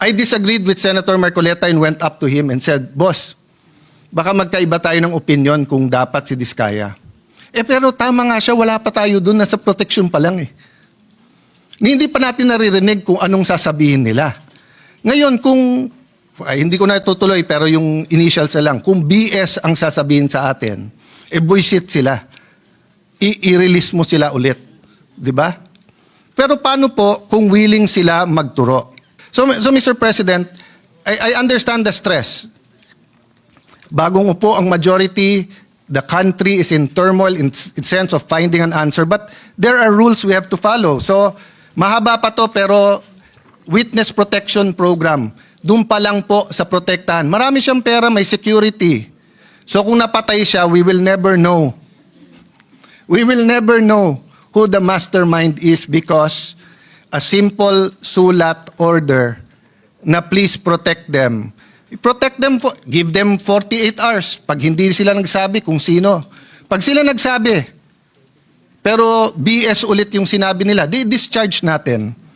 I disagreed with Senator Marcoleta and went up to him and said, Boss, baka magkaiba tayo ng opinion kung dapat si Diskaya. Eh pero tama nga siya, wala pa tayo dun, nasa protection pa lang eh. Hindi pa natin naririnig kung anong sasabihin nila. Ngayon, kung, ay, hindi ko na tutuloy, pero yung initials na lang, kung BS ang sasabihin sa atin, eh buisit sila. I-release mo sila ulit. Ba? Pero paano po kung willing sila magturo? So, so Mr. President, I, I understand the stress. Bagong upo ang majority, the country is in turmoil in, in sense of finding an answer, but there are rules we have to follow. So, mahaba pa to pero witness protection program, doon pa lang po sa protektahan. Marami siyang pera, may security. So kung napatay siya, we will never know. We will never know who the mastermind is because a simple sulat order na please protect them. Protect them, for, give them 48 hours pag hindi sila nagsabi kung sino. Pag sila nagsabi, pero BS ulit yung sinabi nila, di discharge natin.